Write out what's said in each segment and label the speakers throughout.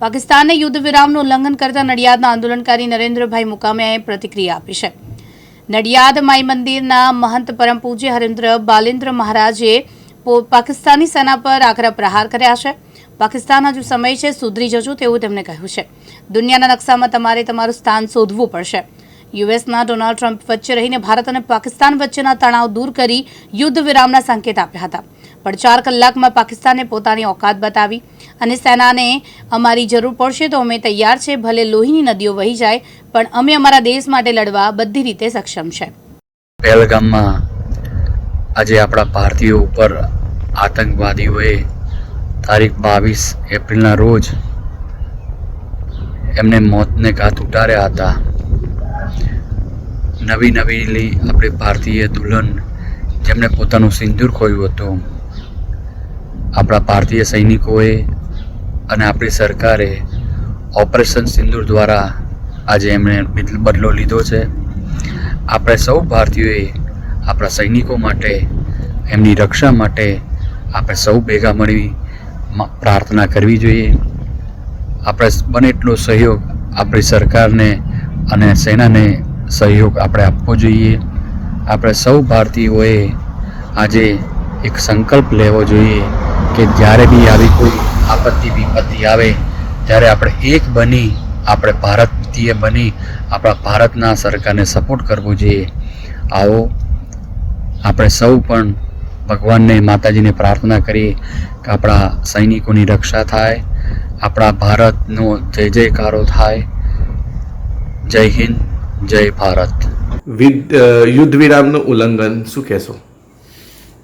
Speaker 1: પાકિસ્તાને યુદ્ધ વિરામનું ઉલ્લંઘન કરતા નડિયાદના આંદોલનકારી નરેન્દ્રભાઈ મુકામિયાએ પ્રતિક્રિયા આપી છે. નડિયાદ માઈ મંદિરના મહંત પરમ પૂજ્ય હરેન્દ્ર બાલેન્દ્ર મહારાજે પાકિસ્તાની સેના પર આકરા પ્રહાર કર્યા છે. પાકિસ્તાન હજુ સમય છે, સુધરી જજો તેવું તેમણે કહ્યું છે. દુનિયાના નકશામાં તમારે તમારું સ્થાન શોધવું પડશે. યુએસના ડોનાલ્ડ ટ્રમ્પ વચ્ચે રહીને ભારત અને પાકિસ્તાન વચ્ચેના તણાવ દૂર કરી યુદ્ધ વિરામના સંકેત આપ્યા હતા. પણ ચાર કલાકમાં પાકિસ્તાને પોતાની ઓકાત બતાવી અને સેનાને અમારી જરૂર પડશે તો અમે તૈયાર છે, ભલે લોહીની નદીઓ વહી જાય, પણ અમે અમારા દેશ માટે લડવા બધી રીતે સક્ષમ છે.
Speaker 2: પહેલગામમાં આજે આપણા ભારતીયો ઉપર આતંકવાદીઓએ તારીખ બાવીસ એપ્રિલના રોજ એમને મોતને ઘાત ઉતાર્યા હતા. નવી નવીલી આપણી ભારતીય દુલ્હન જેમણે પોતાનું સિંદૂર ખોયું હતું. આપણા ભારતીય સૈનિકોએ અને આપણી સરકારે ઓપરેશન સિંદૂર દ્વારા આજે એમણે બદલ- લીધો છે. આપણે સૌ ભારતીયોએ આપણા સૈનિકો માટે, એમની રક્ષા માટે આપણે સૌ ભેગા મળી પ્રાર્થના કરવી જોઈએ. આપણે બને એટલો સહયોગ આપણી સરકારને અને સેનાને સહયોગ આપણે આપવો જોઈએ. આપણે સૌ ભારતીયોએ આજે એક સંકલ્પ લેવો જોઈએ કે જ્યારે બી આવી કોઈ આપત્તિ વિપત્તિ આવે ત્યારે આપણે એક બની આપણે ભારતીય બની આપણા ભારતના સરકારને સપોર્ટ કરવો જોઈએ. આવો આપણે સૌ પણ ભગવાનને માતાજીને પ્રાર્થના કરીએ કે આપણા સૈનિકોની રક્ષા થાય આપણા ભારતનો જય જયકારો થાય. જય હિન્દ જય ભારત.
Speaker 3: યુદ્ધ વિરામનું ઉલ્લંઘન શું કહેશો?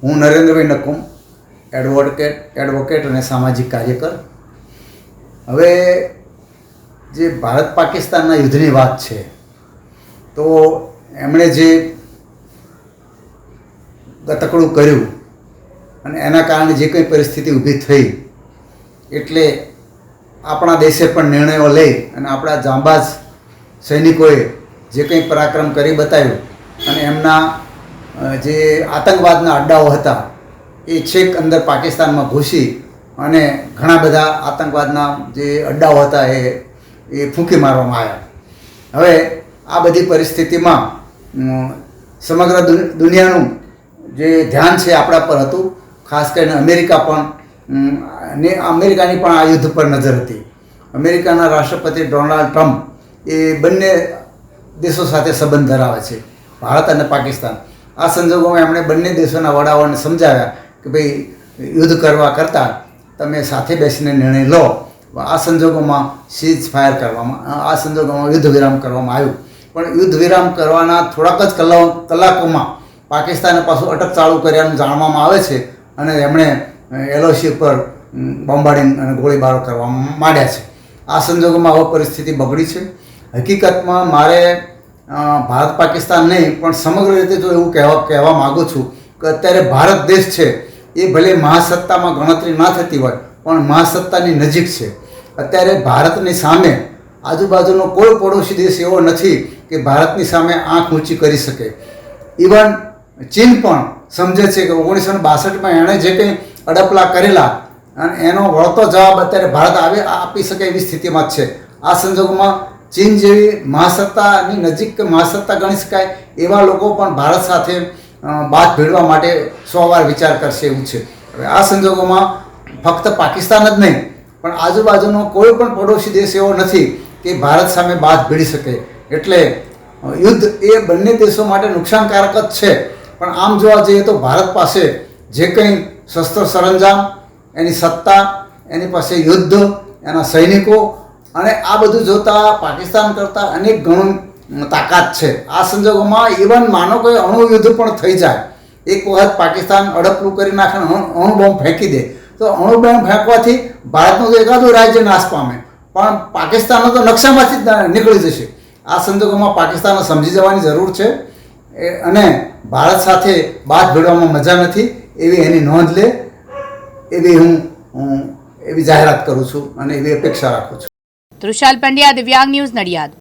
Speaker 4: હું નરેન્દ્રભાઈ નકુમ એડવોકેટ એડવોકેટ અને સામાજિક કાર્યકર. હવે જે ભારત પાકિસ્તાનના યુદ્ધની વાત છે, તો એમણે જે ગતકડું કર્યું અને એના કારણે જે કંઈ પરિસ્થિતિ ઊભી થઈ, એટલે આપણા દેશે પણ નિર્ણયો લઈ અને આપણા જાંબાઝ સૈનિકોએ જે કંઈ પરાક્રમ કરી બતાવ્યું અને એમના જે આતંકવાદના અડ્ડાઓ હતા એ છેક અંદર પાકિસ્તાનમાં ઘૂસી અને ઘણા બધા આતંકવાદના જે અડ્ડાઓ હતા એ એ ફૂંકી મારવામાં આવ્યા. હવે આ બધી પરિસ્થિતિમાં સમગ્ર દુન- દુનિયાનું જે ધ્યાન છે આપણા પર હતું. ખાસ કરીને અમેરિકા પણ ને અમેરિકાની પણ આ યુદ્ધ પર નજર હતી. અમેરિકાના રાષ્ટ્રપતિ ડોનાલ્ડ ટ્રમ્પ એ બંને દેશો સાથે સંબંધ ધરાવે છે, ભારત અને પાકિસ્તાન. આ સંજોગોમાં એમણે બંને દેશોના વડાઓને સમજાવ્યા કે ભાઈ યુદ્ધ કરવા કરતાં તમે સાથે બેસીને નિર્ણય લો. આ સંજોગોમાં સીઝ ફાયર કરવામાં, આ સંજોગોમાં યુદ્ધ વિરામ કરવામાં આવ્યું. પણ યુદ્ધ વિરામ કરવાના થોડાક જ કલાક કલાકોમાં પાકિસ્તાને પાછું અટક ચાલુ કર્યાનું જાણવામાં આવે છે અને એમણે એલઓસી પર બોમ્બાર્ડિંગ અને ગોળીબારો કરવા માંડ્યા છે. આ સંજોગોમાં હવે પરિસ્થિતિ બગડી છે. હકીકતમાં મારે ભારત પાકિસ્તાન નહીં, પણ સમગ્ર રીતે જો એવું કહેવા કહેવા માગું છું કે અત્યારે ભારત દેશ છે એ ભલે મહાસત્તામાં ગણતરી ના થતી હોય, પણ મહાસત્તાની નજીક છે. અત્યારે ભારતની સામે આજુબાજુનો કોઈ પડોશી દેશ એવો નથી કે ભારતની સામે આંખ ઊંચી કરી શકે. ઇવન ચીન પણ સમજે છે કે ઓગણીસો બાસઠમાં એણે જે કંઈ અડપલા કરેલા અને એનો વળતો જવાબ અત્યારે ભારત આવે આપી શકે એવી સ્થિતિમાં જ છે. આ સંજોગોમાં ચીન જેવી મહાસત્તાની નજીક કે મહાસત્તા ગણી શકાય એવા લોકો પણ ભારત સાથે બાદ ભેળવા માટે સો વાર વિચાર કરશે એવું છે. હવે આ સંજોગોમાં ફક્ત પાકિસ્તાન જ નહીં, પણ આજુબાજુનો કોઈ પણ પડોશી દેશ એવો નથી કે ભારત સામે બાદ ભીડી શકે. એટલે યુદ્ધ એ બંને દેશો માટે નુકસાનકારક જ છે. પણ આમ જોવા જઈએ તો ભારત પાસે જે કંઈ શસ્ત્ર સરંજામ, એની સત્તા, એની પાસે યુદ્ધ, એના સૈનિકો અને આ બધું જોતા પાકિસ્તાન કરતાં અનેક ગણું તાકાત છે. આ સંજોગોમાં ઇવન માનો કોઈ અણુયુદ્ધ પણ થઈ જાય. એક વખત પાકિસ્તાન અડપલું કરી નાખે અણુબોમ્બ અણુ અણુ ફેંકી દે. તો અણુબોમ્બ ફેંકવાથી ભારતનું તો એકાદું રાજ્ય નાશ પામે. પણ પાકિસ્તાનનો તો નકશામાંથી જ નીકળી જશે. આ સંજોગોમાં પાકિસ્તાનને સમજી જવાની જરૂર છે. અને ભારત સાથે બાદ ભેડવામાં મજા નથી. એવી એની નોંધ લે. એવી હું એવી જાહેરાત કરું છું અને એવી અપેક્ષા રાખું છું.
Speaker 1: તૃષાલ પંડ્યા, દિવ્યાંગ ન્યૂઝ નડિયાદ.